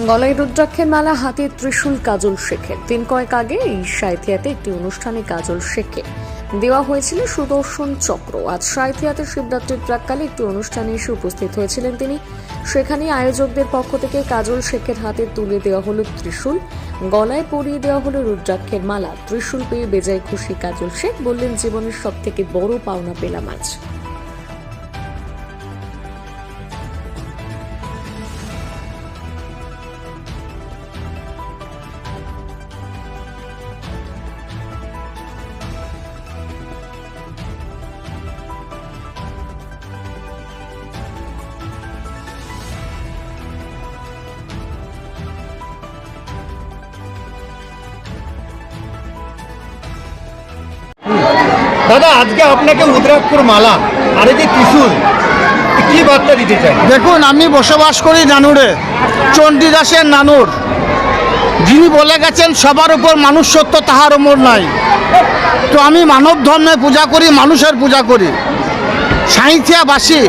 গলায় রুদ্রাক্ষের মালা, হাতে ত্রিশূল কাজল শেখের। দিন কয়েক আগে এই একটি অনুষ্ঠানে কাজল শেখে। দেওয়া হয়েছিল সুদর্শন চক্র। আজ সাঁথিয়াতে শিবরাত্রির প্রাককালে একটি অনুষ্ঠানে এসে উপস্থিত হয়েছিলেন তিনি। সেখানে আয়োজকদের পক্ষ থেকে কাজল শেখের হাতে তুলে দেওয়া হলো ত্রিশূল, গলায় পরিয়ে দেওয়া হলো রুদ্রাক্ষের মালা। ত্রিশূল পেয়ে বেজায় খুশি কাজল শেখ বললেন, জীবনের সব থেকে বড় পাওনা পেলাম আজ। দাদা, আজকে আপনাকে উদ্রাক্ষর মালা আর এই যে ত্রিশূল কি বার্তা দিতে চান দেখুন, আমি বসবাস করি নানুরে, চণ্ডীদাসের নানুর। যিনি বলে গেছেন, সবার উপর মানুষ সত্য তাহার ওপর নাই। তো আমি মানব ধর্মে পূজা করি, মানুষের পূজা করি। সাঁইথিয়াবাসী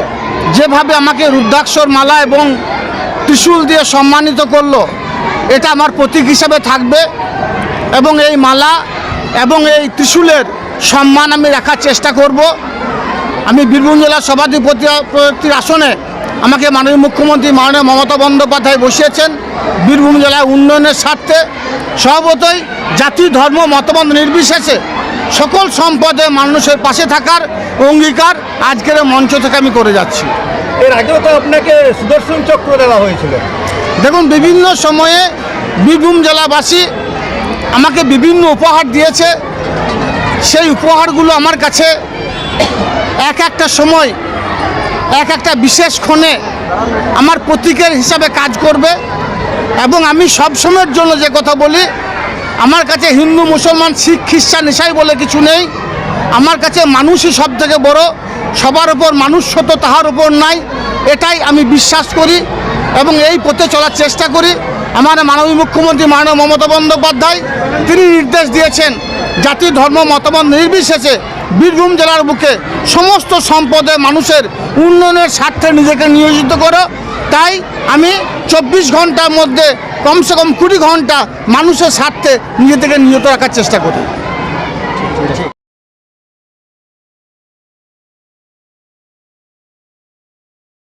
যেভাবে আমাকে রুদ্রাক্ষর মালা এবং ত্রিশূল দিয়ে সম্মানিত করল, এটা আমার প্রতীক হিসাবে থাকবে। এবং এই মালা এবং এই ত্রিশূলের সম্মান আমি রাখার চেষ্টা করব। আমি বীরভূম জেলার সভাধিপতির আসনে আমাকে মাননীয় মুখ্যমন্ত্রী মাননীয় মমতা বন্দ্যোপাধ্যায় বসিয়েছেন। বীরভূম জেলার উন্নয়নের স্বার্থে স্বভাবতই জাতি ধর্ম মতবাদ নির্বিশেষে সকল সম্পদে মানুষের পাশে থাকার অঙ্গীকার আজকের মঞ্চ থেকে আমি করে যাচ্ছি। এর আগেও তো আপনাকে সুদর্শন চক্র দেওয়া হয়েছিল। দেখুন বিভিন্ন সময়ে বীরভূম জেলাবাসী আমাকে বিভিন্ন উপহার দিয়েছে। সেই উপহারগুলো আমার কাছে এক একটা সময়, এক একটা বিশেষ ক্ষণে আমার প্রতীকের হিসাবে কাজ করবে এবং আমি সব সময়ের জন্য যে কথা বলি, আমার কাছে হিন্দু, মুসলমান, শিখ, খ্রিস্টান ইসাই বলে কিছু নেই। আমার কাছে মানুষই সব থেকে বড়, সবার ওপর মানুষ সত তাহার ওপর নাই, এটাই আমি বিশ্বাস করি এবং এই পথে চলার চেষ্টা করি। আমার মাননীয় মুখ্যমন্ত্রী মাননীয় মমতা বন্দ্যোপাধ্যায়, তিনি নির্দেশ দিয়েছেন জাতি, ধর্ম মতামত নির্বিশেষে বীরভূম জেলার বুকে সমস্ত সম্পদে মানুষের উন্নয়নের স্বার্থে নিজেকে নিয়োজিত করো। তাই আমি চব্বিশ ঘণ্টার মধ্যে কমসে কম কুড়ি ঘণ্টা মানুষের স্বার্থে নিজে থেকে নিহত রাখার চেষ্টা করি।